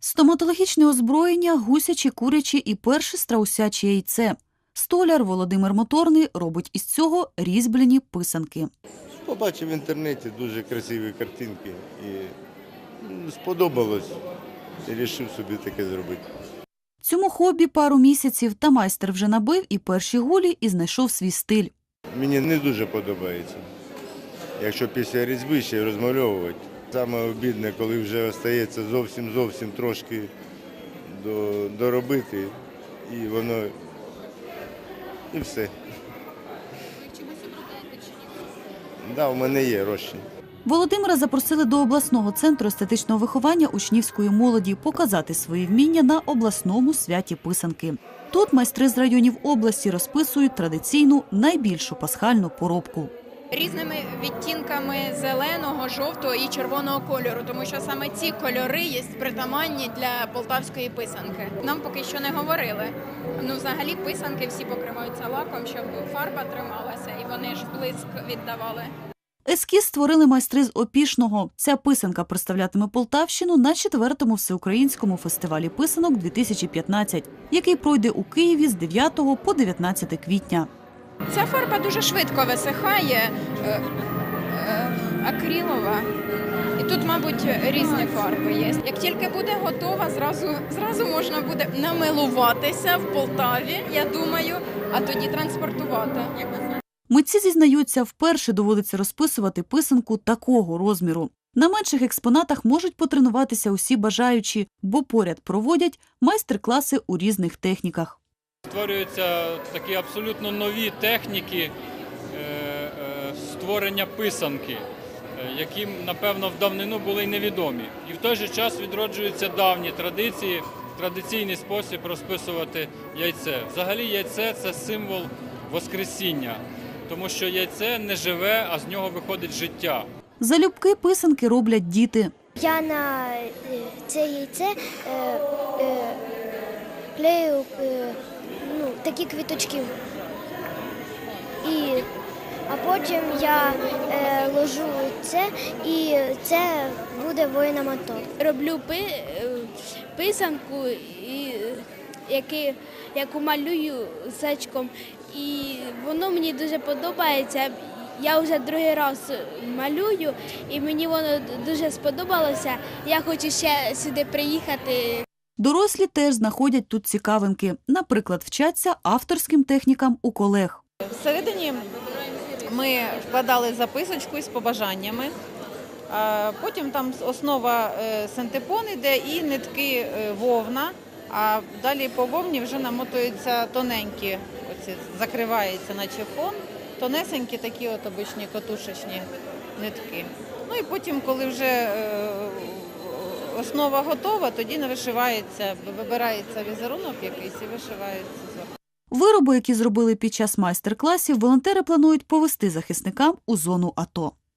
Стоматологічне озброєння, гусячі, курячі і перше страусяче яйце. Столяр Володимир Моторний робить із цього різьбляні писанки. Побачив в інтернеті дуже красиві картинки і сподобалось. І вирішив собі таке зробити. Цьому хобі пару місяців та майстер вже набив і перші гулі і знайшов свій стиль. Мені не дуже подобається. Якщо після різьби ще й розмальовувати. Саме обідне, коли вже остається зовсім зовсім трошки до, доробити, і воно і все. Да, у мене є розчин. Володимира запросили до обласного центру естетичного виховання учнівської молоді показати свої вміння на обласному святі писанки. Тут майстри з районів області розписують традиційну найбільшу пасхальну поробку. Різними відтінками зеленого, жовтого і червоного кольору, тому що саме ці кольори є притаманні для полтавської писанки. Нам поки що не говорили. Ну, взагалі, писанки всі покриваються лаком, щоб фарба трималася, і вони ж блиск віддавали. Ескіз створили майстри з Опішного. Ця писанка представлятиме Полтавщину на четвертому всеукраїнському фестивалі писанок 2015, який пройде у Києві з 9 по 19 квітня. Ця фарба дуже швидко висихає, е, е, акрилова. І тут, мабуть, різні фарби є. Як тільки буде готова, зразу, зразу можна буде намилуватися в Полтаві, я думаю, а тоді транспортувати. Митці зізнаються, вперше доводиться розписувати писанку такого розміру. На менших експонатах можуть потренуватися усі бажаючі, бо поряд проводять майстер-класи у різних техніках. Створюються такі абсолютно нові техніки е, е, створення писанки, е, які, напевно, в давнину були й невідомі. І в той же час відроджуються давні традиції, традиційний спосіб розписувати яйце. Взагалі, яйце це символ Воскресіння, тому що яйце не живе, а з нього виходить життя. Залюбки писанки роблять діти. Я на це яйце е, е, клею е, ну, такі квіточки. І, а потім я е, ложу це і це буде воїна мотор. роблю пи, е, писанку, і, яки, яку малюю сачком. І воно мені дуже подобається. Я вже другий раз малюю, і мені воно дуже сподобалося. Я хочу ще сюди приїхати. Дорослі теж знаходять тут цікавинки. Наприклад, вчаться авторським технікам у колег. Всередині ми вкладали записочку з побажаннями. А Потім там основа е, синтепон іде і нитки е, вовна. А далі по вовні вже намотуються тоненькі, оці, закривається наче фон, тонесенькі такі от обичні катушечні нитки. Ну і потім, коли вже е, основа готова, тоді не вишивається, вибирається візерунок якийсь і вишивається зверху. Вироби, які зробили під час майстер-класів, волонтери планують повести захисникам у зону АТО.